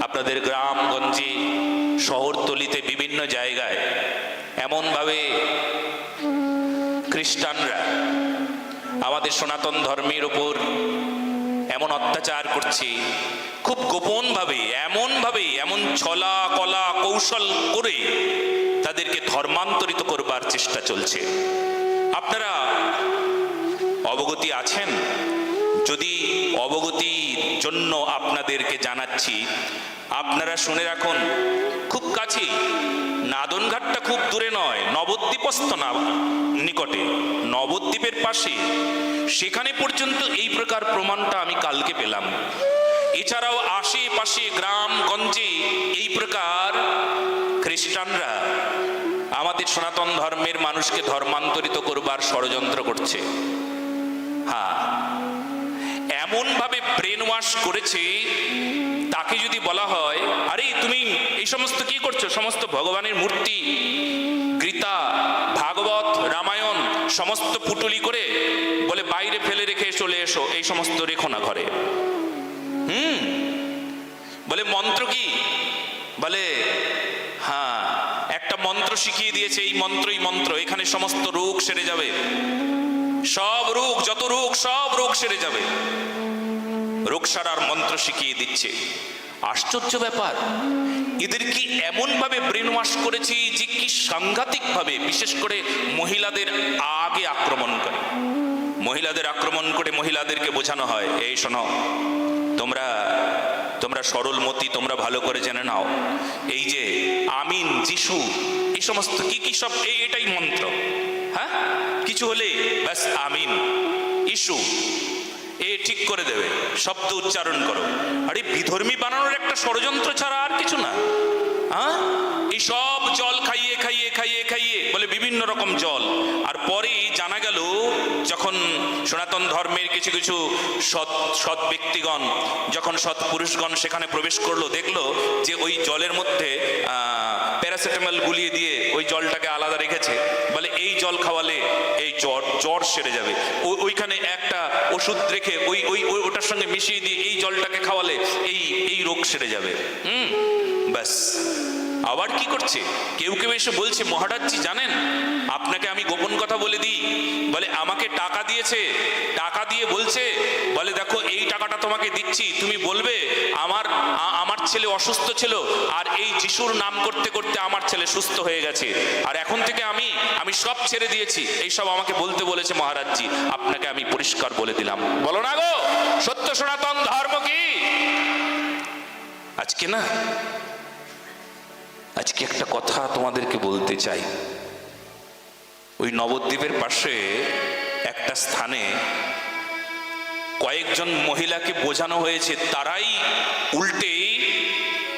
আপনাদের গ্রামগঞ্জে, শহরতলিতে বিভিন্ন জায়গায় এমনভাবে খ্রিস্টানরা আমাদের সনাতন ধর্মের ওপর এমন অত্যাচার করছে, খুব গোপনভাবে, এমনভাবে, এমন ছলা কলা কৌশল করে তাদেরকে ধর্মান্তরিত করবার চেষ্টা চলছে। আপনারা অবগতি আছেন? যদি জন্য আপনাদেরকে জানাচ্ছি, আপনারা শুনে রাখুন, খুব কাছেই, নাদনঘাটটা খুব দূরে নয়, নবদ্বীপস্থ না, নিকটে, নবদ্বীপের পাশে। সেখানে পর্যন্ত এই প্রকার প্রমাণটা আমি কালকে পেলাম। এছাড়াও আশেপাশে গ্রামগঞ্জে এই প্রকার খ্রিস্টানরা আমাদের সনাতন ধর্মের মানুষকে ধর্মান্তরিত করবার ষড়যন্ত্র করছে। হ্যাঁ ওয়াশ করেছে, তাকে যদি বলা হয়, আরে, তুমি এই সমস্ত কি করছ? সমস্ত ভগবানের মূর্তি, গীতা, ভাগবত, রামায়ণ, সমস্ত পুটুলি করে বলে বাইরে ফেলে রেখে চলে এসো, এই সমস্ত রেখো না ঘরে। হুম? বলে, মন্ত্র কি? বলে হ্যাঁ একটা মন্ত্র শিখিয়ে দিয়েছে, এই মন্ত্রই মন্ত্র, এখানে সমস্ত রোগ সেরে যাবে। সব রোগ, যত রোগ, সব রোগ সেরে যাবে। রোগ সারার মন্ত্র শিখিয়ে দিচ্ছে। আশ্চর্য ব্যাপার। এদের কি এমন ভাবে ব্রেন ওয়াশ করেছি যে কি সাংঘাতিক ভাবে বিশেষ করে মহিলাদের আগে আক্রমণ করে। মহিলাদের আক্রমণ করে মহিলাদেরকে বোঝানো হয়, এই শোনো, তোমরা তোমরা সরলমতি তোমরা ভালো করে জেনে নাও। এই যে আমিন, যিশু, এই সমস্ত কি কি সব, এই এটাই মন্ত্র। হ্যাঁ? কিছু হলে ব্যাস আমিন ইস্যু এ ঠিক করে দেবে। শব্দ উচ্চারণ করো। আরে, বিধর্মী বানানোর একটা ষড়যন্ত্র ছাড়া আর কিছু না। হ্যাঁ? এই সব জল খাইয়ে খাইয়ে খাইয়ে খাইয়ে, বলে বিভিন্ন রকম জল। আর পরে জানা গেল, যখন সনাতন ধর্মের কিছু কিছু সৎ সৎ ব্যক্তিগণ, যখন সৎ পুরুষগণ সেখানে প্রবেশ করল, দেখল যে ওই জলের মধ্যে প্যারাসিটামল গুলিয়ে দিয়ে ওই জলটাকে রেখেছে বলে এই জল খাওয়ালে এই জ্বর জ্বর সেরে যাবে। ওইখানে একটা ওষুধ রেখে ওই ওই ওই- ওটার সঙ্গে মিশিয়ে দিয়ে এই জলটাকে খাওয়ালে এই এই রোগ সেরে যাবে। হুম? ব্যাস। আবার কি করছে? কেউ কেউ এসে বলছে, মহারাজজি জানেন, আপনাকে আমি গোপন কথা বলে দিই। বলে, আমাকে টাকা দিয়েছে, টাকা দিয়ে বলছে। বলে, দেখো, এই টাকাটা তোমাকে দিচ্ছি, তুমি বলবে, আমার আমার ছেলে অসুস্থ ছিল, আর এই যিশুর নাম করতে করতে আমার ছেলে সুস্থ হয়ে গেছে। আর এখন থেকে আমি আমি সব ছেড়ে দিয়েছি। এই সব আমাকে বলতে বলেছে মহারাজজি। আপনাকে আমি পরিষ্কার বলে দিলাম। বলো না গো, সত্য সনাতন ধর্ম কি? আজকে না, আজকে একটা কথা তোমাদেরকে বলতে চাই। ওই নবদ্বীপের পাশে একটা স্থানে কয়েকজন মহিলাকে বোঝানো হয়েছে, তারাই উল্টে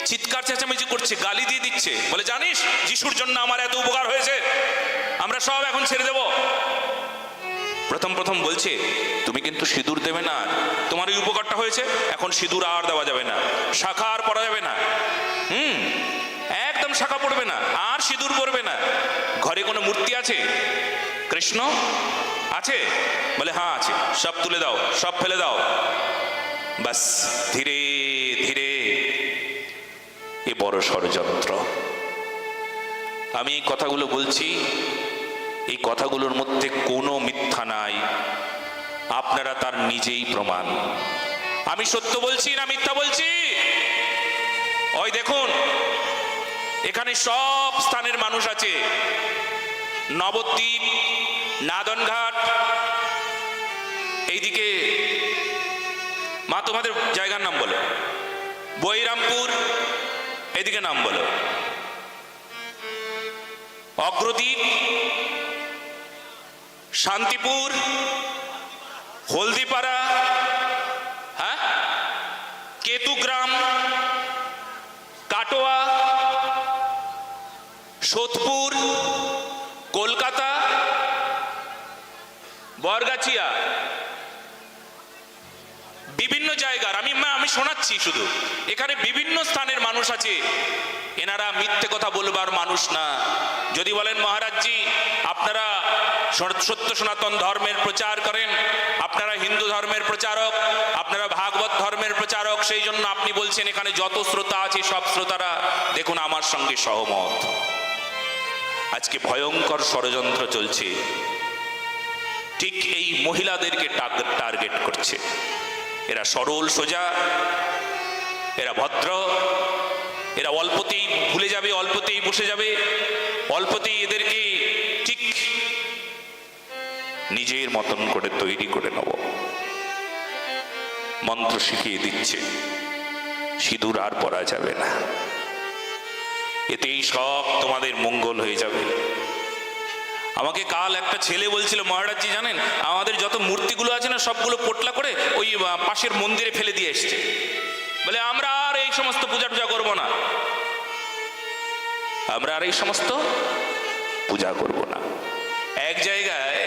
চিৎকার চেঁচামেচি করছে, গালি দিয়ে দিচ্ছে। বলে, জানিস, যিশুর জন্য আমার এত উপকার হয়েছে? আমরা সব এখন ছেড়ে দেব। প্রথম প্রথম বলছে, তুমি কিন্তু সিঁদুর দেবে না, তোমার এই উপকারটা হয়েছে, এখন সিঁদুর আর দেওয়া যাবে না, শাখা আর পরা যাবে না। হুম, একদম শাখা পড়বে না, আর সিঁদুর পড়বে না। ঘরে কোনো মূর্তি আছে? কৃষ্ণ আছে? বলে হ্যাঁ আছে। সব তুলে দাও, সব ফেলে দাও। বাস, ধীরে ধীরে এ বড় ষড়যন্ত্র। আমি এই কথাগুলো বলছি, এই কথাগুলোর মধ্যে কোনো মিথ্যা নাই। আপনারা তার নিজেই প্রমাণ। আমি সত্য বলছি না মিথ্যা বলছি? ওই দেখুন, এখানে সব স্থানের মানুষ আছে। নবদ্বীপ নাদনঘাট। এইদিকে মা তোমাদের জায়গার নাম বলো। বৈরামপুর এদিকে নাম বলো। অগ্রদ্বীপ, শান্তিপুর, হলদিপাড়া হ্যাঁ? কেতুগ্রাম, কাটোয়া, সোদপুর বরগাছিয়া বিভিন্ন জায়গার, আমি আমি শোনাচ্ছি শুধু। এখানে বিভিন্ন স্থানের মানুষ আছে। এনারা মিথ্যে কথা বলবার মানুষ না। যদি বলেন, মহারাজজি, আপনারা সত্য সনাতন ধর্মের প্রচার করেন, আপনারা হিন্দু ধর্মের প্রচারক, আপনারা ভাগবত ধর্মের প্রচারক, সেই জন্য আপনি বলছেন, এখানে যত শ্রোতা আছে, সব শ্রোতারা, দেখুন, আমার সঙ্গে সহমত। আজকে ভয়ঙ্কর ষড়যন্ত্র চলছে। ঠিক এই মহিলাদেরকে টার্গেট করছে। এরা সরল, সোজা, এরা ভদ্র, এরা অল্পতেই ভুলে যাবে, অল্পতেই বসে যাবে, অল্পতেই এদেরকে ঠিক নিজের মতন করে তৈরি করে নেব। মন্ত্র শিখিয়ে দিচ্ছে, সিঁদুর আর পরা যাবে না। এতেই সব তোমাদের মঙ্গল হয়ে যাবে। আমাকে কাল একটা ছেলে বলছিল, মহারাজজি জানেন, আমাদের যত মূর্তিগুলো আছে না, সবগুলো পোটলা করে ওই পাশের মন্দিরে ফেলে দিয়ে এসছে। বলে, আমরা আর এই সমস্ত পূজা টুজা করব না। আমরা আর এই সমস্ত পূজা করব না। এক জায়গায়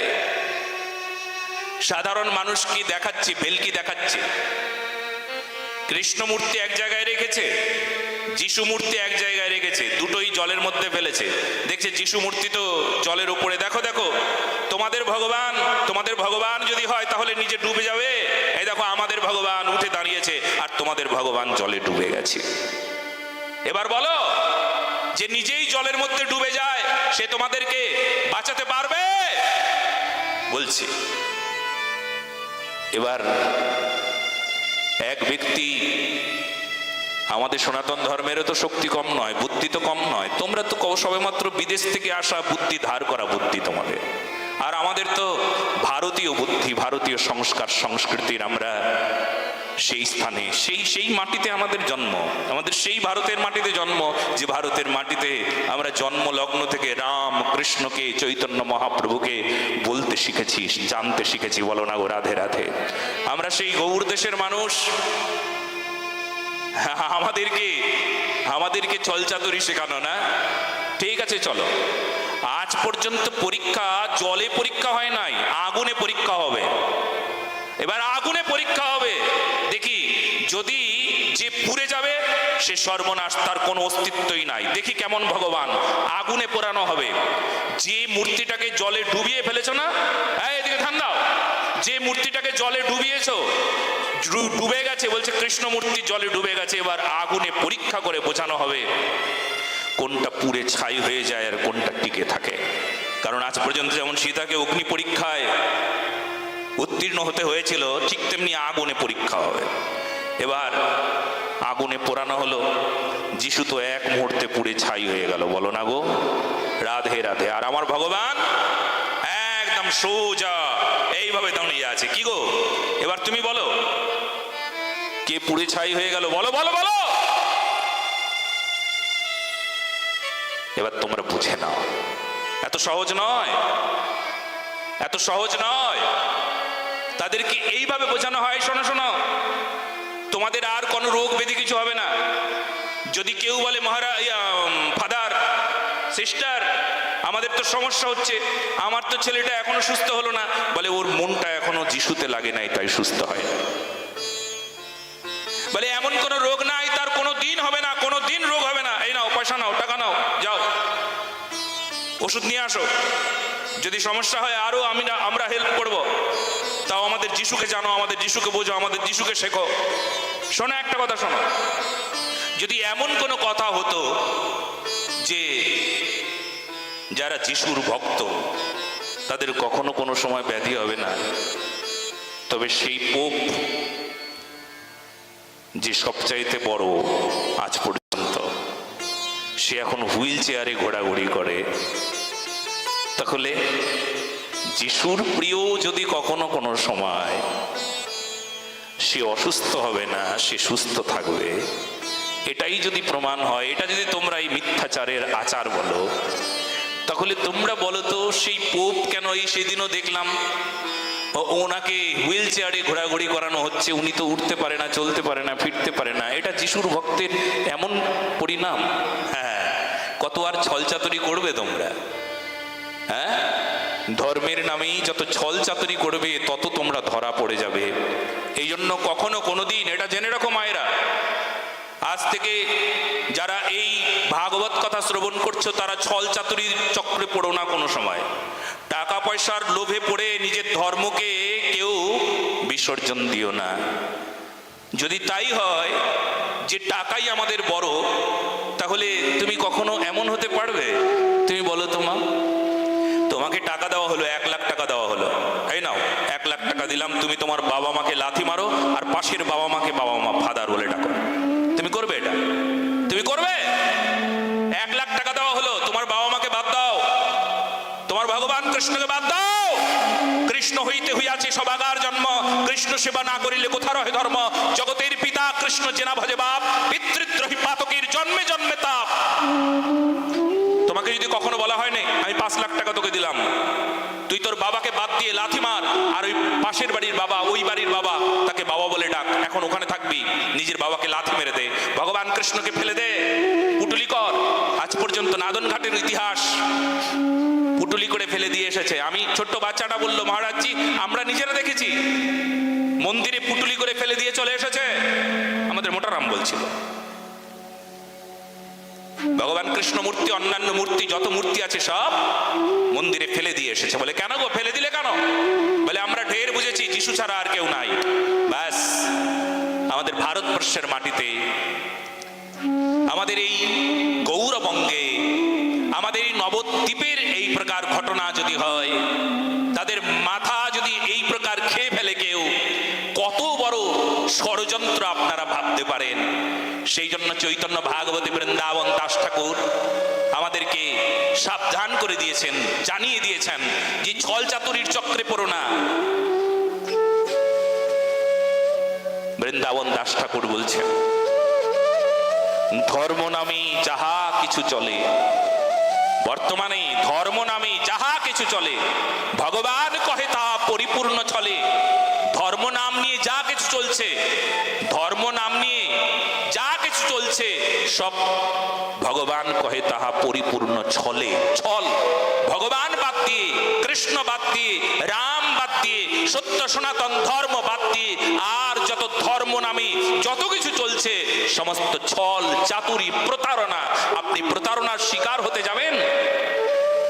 সাধারণ মানুষ কি দেখাচ্ছে, ভেলকি দেখাচ্ছে? কৃষ্ণ মূর্তি এক জায়গায় রেখেছে যিশু মূর্তি এক জায়গায় রেখেছে, দুটোই জলের মধ্যে ফেলেছে। দেখছে যিশু মূর্তি তো জলের উপরে। দেখো দেখো, তোমাদের ভগবান তোমাদের ভগবান যদি হয় তাহলে নিজে ডুবে যাবে। এই দেখো, আমাদের ভগবান উঠে দাঁড়িয়েছে আর তোমাদের ভগবান জলে ডুবে গেছে। এবার বলো, যে নিজেই জলের মধ্যে ডুবে যায়, সে তোমাদেরকে বাঁচাতে পারবে? বলছে। এবার এক ব্যক্তি আমাদের সনাতন ধর্মেরও তো শক্তি কম নয়, বুদ্ধি তো কম নয়। তোমরা তো সবেমাত্র বিদেশ থেকে আসা বুদ্ধি, ধার করা বুদ্ধি তোমাদের। আর আমাদের তো ভারতীয় বুদ্ধি, ভারতীয় সংস্কার, সংস্কৃতির আমরা সেই স্থানে, সেই সেই মাটিতে আমাদের জন্ম। আমাদের সেই ভারতের মাটিতে জন্ম, যে ভারতের মাটিতে আমরা জন্ম লগ্ন থেকে রাম কৃষ্ণকে চৈতন্য মহাপ্রভুকে বলতে শিখেছি, জানতে শিখেছি। বলো না গো, রাধে রাধে। আমরা সেই গৌর দেশের মানুষ। আমাদেরকে আমাদেরকে চলচাতুরি শেখানো, না? ঠিক আছে, চলো। আজ পর্যন্ত পরীক্ষা, জলে পরীক্ষা হয় নাই, আগুনে পরীক্ষা হবে। এবার আগুনে পরীক্ষা হবে। দেখি, যদি যে পুড়ে যাবে, সে সর্বনাশ, তার কোনো অস্তিত্বই নাই। দেখি কেমন ভগবান, আগুনে পোড়ানো হবে। যে মূর্তিটাকে জলে ডুবিয়ে ফেলেছো না? হ্যাঁ এদিকে ধান দাও। যে মূর্তিটাকে জলে ডুবিয়েছো ডুবে গেছে বলছে কৃষ্ণ মূর্তি জলে ডুবে গেছে, এবার আগুনে পরীক্ষা করে বোঝানো হবে কোনটা পুড়ে ছাই হয়ে যায় আর কোনটা টিকে থাকে। কারণ আজ পর্যন্ত যেমন সীতাকে অগ্নি পরীক্ষায় উত্তীর্ণ হতে হয়েছিল, ঠিক তেমনি আগুনে পরীক্ষা হবে। এবার আগুনে পোড়ানো হলো, যিশু তো এক মুহূর্তে পুড়ে ছাই হয়ে গেল, বলো না গো? রাধে রাধে, আর আমার ভগবান একদম সোজা। এইভাবে দাঁড়িয়ে আছে। কি গো? এবার তুমি বলো। কে পুড়ে ছাই হয়ে গেল? বলো বলো বলো! এবার তোমরা বুঝে নাও। এত সহজ নয়। এত সহজ নয়। তাদেরকে এইভাবে বোঝানো হয়, শোনো শোনো। তোমাদের আর কোনো রোগ ব্যাধি কিছু হবে না। যদি কেউ বলে, মহারা ফাদার সিস্টার আমাদের তো সমস্যা হচ্ছে, আমার তো ছেলেটা এখনও সুস্থ হলো না। বলে, ওর মনটা এখনও যিশুতে লাগে নাই, তাই সুস্থ হয়। বলে, এমন কোনো রোগ নাই, তার কোনো দিন হবে না, কোনো দিন রোগ হবে না। এই নাও, পয়সা নাও, টাকা নাও, যাও। ওষুধ নিয়ে আসো। যদি সমস্যা হয়, আরও আমি না- আমরা হেল্প করব। তাও আমাদের যিশুকে জানো, আমাদের যিশুকে বোঝো, আমাদের যিশুকে শেখো। শোনো একটা কথা, শোনো। যদি এমন কোনো কথা হতো যে যারা যিশুর ভক্ত, তাদের কখনো কোনো সময় ব্যাধি হবে না। তবে সেই পোপ যে সবচাইতে বড় আজ পর্যন্ত, সে এখন হুইল চেয়ারে ঘোরাঘুরি করে। তাহলে যিশুর প্রিয় যদি কখনো কোনো সময় সে অসুস্থ হবে না, সে সুস্থ থাকবে, এটাই যদি প্রমাণ হয়, এটা যদি তোমরা এই মিথ্যাচারের আচার বলো তাহলে তোমরা বলো তো, সেই পোপ কেন এই সেদিনও দেখলাম? ওনাকে হুইল চেয়ারে ঘোরাঘুরি করানো হচ্ছে, উনি তো উঠতে পারে না, চলতে পারে না, ফিরতে পারে না। এটা যিশুর ভক্তের এমন পরিণাম। হ্যাঁ কত আর ছলচাতুরি করবে তোমরা? হ্যাঁ? ধর্মের নামেই যত ছল চাতুরি করবে, তত তোমরা ধরা পড়ে যাবে। এই জন্য কখনো কোনোদিন, এটা জেনে রাখো মায়েরা আজ থেকে যারা এই ভাগবত কথা শ্রবণ করছ, তারা ছল চাতুরির চক্রে পড়ো না কোনো সময়। টাকা পয়সার লোভে পড়ে নিজের ধর্মকে কেউ বিসর্জন দিও না। যদি তাই হয় যে টাকাই আমাদের বড়, তাহলে তুমি কখনো এমন হতে পারবে? তুমি বলো তোমা তোমাকে টাকা দেওয়া হলো, এক লাখ টাকা দেওয়া হলো। এই নাও, এক লাখ টাকা দিলাম, তুমি তোমার বাবা মাকে লাথি মারো, আর পাশের বাবা মাকে বাবা মা ফাদার বলে ডাকো তুমি করবে এটা তুমি করবে এক লাখ টাকা দেওয়া হলো তোমার বাবা মাকে বাদ দাও তোমার ভগবান কৃষ্ণকে বাদ দাও। কৃষ্ণ হইতে হইয়াছে সবাগার জন্ম। কৃষ্ণ সেবা না করিলে কোথা রহে ধর্ম? জগতের পিতা কৃষ্ণ জেনা ভজে বাপ, পিতৃদ্রোহী পাতকের জন্মে জন্মে তাপ। তোমাকে যদি কখনো বলা আমি পাঁচ লাখ টাকা তোকে দিলাম। তুই তোর বাবাকে বাদ দিয়ে লাথি মার, আর ওই পাশের বাড়ির বাবা, ওই বাড়ির বাবা তাকে বাবা বলে ডাক। এখন ওখানে থাকবি, নিজের বাবাকে লাথি মেরে দে। ভগবান কৃষ্ণকে ফেলে দে। পুটুলি কর। আজ পর্যন্ত নাদন ঘাটের ইতিহাস। পুটুলি করে এসেছে আমি ছোট্ট বাচ্চাটা বলল, মহারাজজি, আমরা নিজেরা দেখেছি। মন্দিরে পুটুলি করে ফেলে দিয়ে চলে এসেছে। আমাদের মোটারাম বলছিল। ভগবান কৃষ্ণ মূর্তি, অন্যান্য মূর্তি, যত মূর্তি আছে সব মন্দিরে ফেলে দিয়ে এসেছে। বলে, কেন গো, ফেলে দিলে কেন? বলে, আমরা ঢের বুঝেছি, যিশু ছাড়া আর কেউ নাই। ব্যাস, আমাদের ভারতবর্ষের মাটিতে আমাদের এই প্রকার ঘটনা যদি হয়, তাদের মাথা যদি এই প্রকার খেয়ে ফেলে কেউ, কত বড় ষড়যন্ত্র আপনারা ভাবতে পারেন? সেই জন্য চৈতন্য ভাগবতী বৃন্দাবন দাস ঠাকুর আমাদেরকে সাবধান করে দিয়েছেন, জানিয়ে দিয়েছেন যে ছল চাতুরির চক্রে পড়ো না। বৃন্দাবন দাস ঠাকুর বলছেন, ধর্ম নামে যাহা কিছু চলে বর্তমানে ধর্ম নামে যাহা কিছু চলে, ভগবান কহে তা পরিপূর্ণ চলে। ধর্ম নাম নিয়ে যা কিছু চলছে ধর্ম নাম নিয়ে যা কিছু চলছে। সব ভগবান কহে তাহা পরিপূর্ণ ছলে। ছল। ভগবান বাদ দিয়ে, কৃষ্ণ বাদ দিয়ে, রাম বাদ দিয়ে, সত্য সনাতন ধর্ম বাদ দিয়ে, আর যত ধর্ম নামে যত কিছু চলছে, সমস্ত ছল, চাতুরি, প্রতারণা। আপনি প্রতারণার শিকার হতে যাবেন।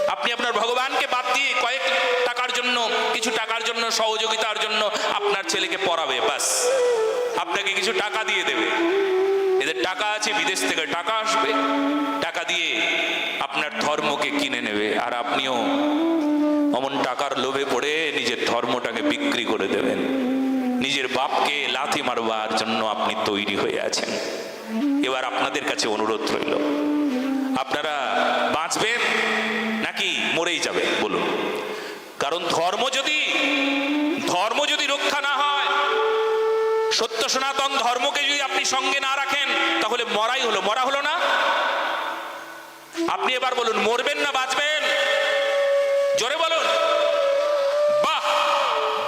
আপনি আপনার ভগবানকে বাদ দিয়ে কয়েক টাকার জন্য, কিছু টাকার জন্য, সহযোগিতার জন্য আপনার ছেলেকে পড়াবে, বাস। আপনাকে কিছু টাকা দিয়ে দেবে। টাকা আছে, বিদেশ থেকে টাকা আসবে। টাকা দিয়ে আপনার ধর্মকে কিনে নেবে। আর আপনিও অমন টাকার লোভে পড়ে নিজের ধর্মটাকে বিক্রি করে দেবেন। নিজের বাপকে লাথি মারবার জন্য আপনি তৈরি হয়ে আছেন। এবার আপনাদের কাছে অনুরোধ রইল। আপনারা বাঁচবেন নাকি মরেই যাবে বলুন। কারণ ধর্ম যদি ধর্ম যদি রক্ষা না হয় সত্য সনাতন ধর্মকে যদি আপনি সঙ্গে না রাখেন, তাহলে মরাই হলো। মরা হলো না? আপনি এবার বলুন, মরবেন না বাঁচবেন? জোরে বলুন। বাহ,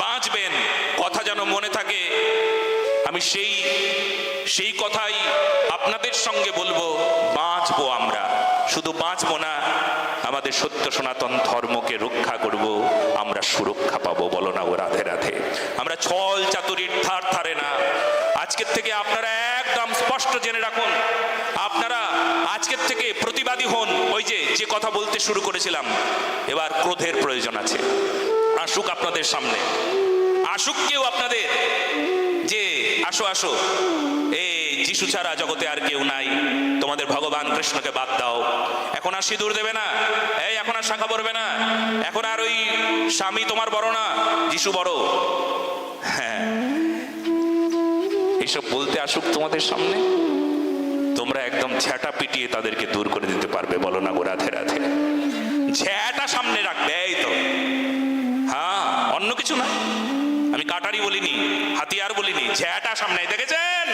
বাঁচবেন। কথা যেন মনে থাকে, আমি সেই সেই কথাই আপনাদের সঙ্গে বলব, বাঁচবো আমরা। শুধু বাঁচবো না আমাদের সত্য সনাতন ধর্মকে রক্ষা করব, আমরা সুরক্ষা পাবো, বলো না ও রাধে রাধে। আমরা ছল চাতুরির ধার ধারে না। আজকের থেকে আপনারা একদম স্পষ্ট জেনে রাখুন, আপনারা আজকের থেকে প্রতিবাদী হন। ওই যে যে কথা বলতে শুরু করেছিলাম, এবার ক্রোধের প্রয়োজন আছে। আসুক আপনাদের সামনে। আসুক কেউ আপনাদের। যে, আসো আসো। এই যিশু ছাড়া জগতে আর কেউ নাই। তোমাদের ভগবান কৃষ্ণকে বাদ দাও। এখন আর সিঁদুর দেবে না। এই, এখন আর শাখা পড়বে না। এখন আর ওই স্বামী তোমার বড় না, যিশু বড়। হ্যাঁ। এইসব বলতে আসুক তোমাদের সামনে। তোমরা একদম ঝ্যাটা পিটিয়ে তাদেরকে দূর করে দিতে পারবে, বলো না গো রাধে রাধে। ঝ্যাটা সামনে রাখবে, এই তো। হ্যাঁ অন্য কিছু না। আমি কাটারি বলিনি, হাতিয়ার বলিনি, ঝ্যাটা সামনে, দেখেছেন?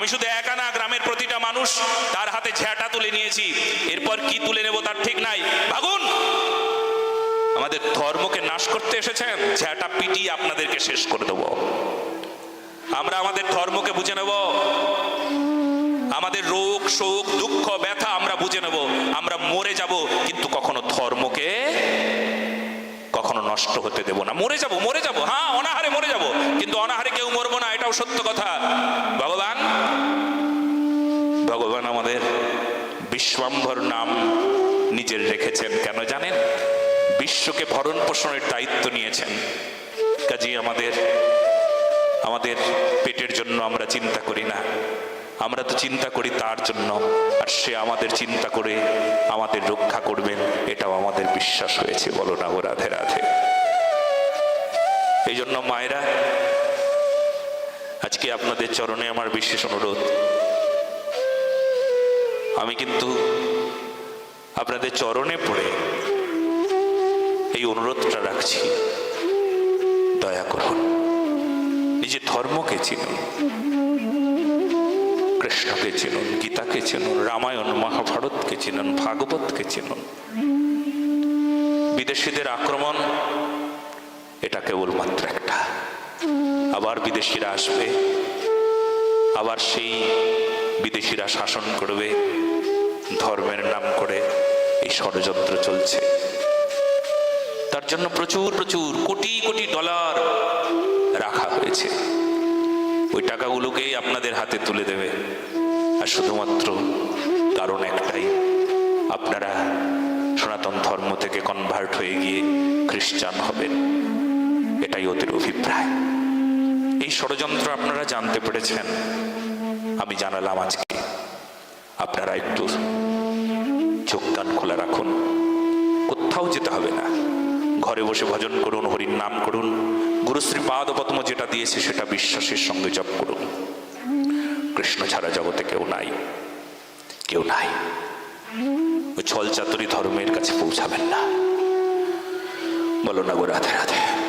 আমি শুধু একা না, গ্রামের প্রতিটা মানুষ তার হাতে ঝ্যাটা তুলে নিয়েছি। এরপর কি তুলে নেব তার ঠিক নাই। ভাগুন! আমাদের ধর্মকে নাশ করতে এসেছেন ঝ্যাটা পিটিয়ে আপনাদেরকে শেষ করে দেব। আমরা আমাদের ধর্মকে বুঝে নেব। আমাদের রোগ, শোক, দুঃখ, ব্যথা আমরা বুঝে নেব। আমরা মরে যাব, কিন্তু কখনো ধর্মকে নষ্ট হতে দেব না। মরে যাব মরে যাব। হ্যাঁ অনাহারে মরে যাব। কিন্তু অনাহারে কেউ মরবো না, এটাও সত্য কথা। ভগবান ভগবান আমাদের বিশ্বম্ভর নাম নিজের রেখেছেন কেন জানেন? বিশ্বকে ভরণ পোষণের দায়িত্ব নিয়েছেন। কাজে আমাদের আমাদের পেটের জন্য আমরা চিন্তা করি না। আমরা তো চিন্তা করি তার জন্য, আর সে আমাদের চিন্তা করে আমাদের রক্ষা করবেন, এটাও আমাদের বিশ্বাস হয়েছে। বলো না ও রাধে রাধে। এই জন্য মায়েরা, আজকে আপনাদের চরণে আমার বিশেষ অনুরোধ। আমি কিন্তু আপনাদের চরণে পড়ে এই অনুরোধটা রাখছি। দয়া করুন, নিজের ধর্মকে চিনুন, কৃষ্ণকে চিনুন, গীতাকে চিনুন, রামায়ণ, মহাভারতকে চিনুন, ভাগবতকে চিনুন। বিদেশিদের আক্রমণ এটা কেবলমাত্র একটা। আবার বিদেশিরা আসবে, আবার সেই বিদেশিরা শাসন করবে, ধর্মের নাম করে এই ষড়যন্ত্র চলছে। তার জন্য প্রচুর প্রচুর কোটি কোটি ডলার রাখা হয়েছে। ওই টাকাগুলোকেই আপনাদের হাতে তুলে দেবে। আর শুধুমাত্র কারণ একটাই, আপনারা সনাতন ধর্ম থেকে কনভার্ট হয়ে গিয়ে খ্রিস্টান হবেন। এটাই ওদের অভিপ্রায়। এই ষড়যন্ত্র আপনারা জানতে পেরেছেন। আমি জানালাম আজকে। আপনারা একটু যোগদান খোলা রাখুন। কোথাও যেতে হবে না। ঘরে বসে ভজন করুন, হরির নাম করুন। গুরুশ্রী পাদপদ্ম যেটা দিয়েছে সেটা বিশ্বাসের সঙ্গে জপ করুন। কৃষ্ণ ছাড়া জগতে কেউ নাই। কেউ নাই। ছল চাতুরি ধর্মের কাছে পৌঁছাবেন না। বলো না গো রাধে রাধে।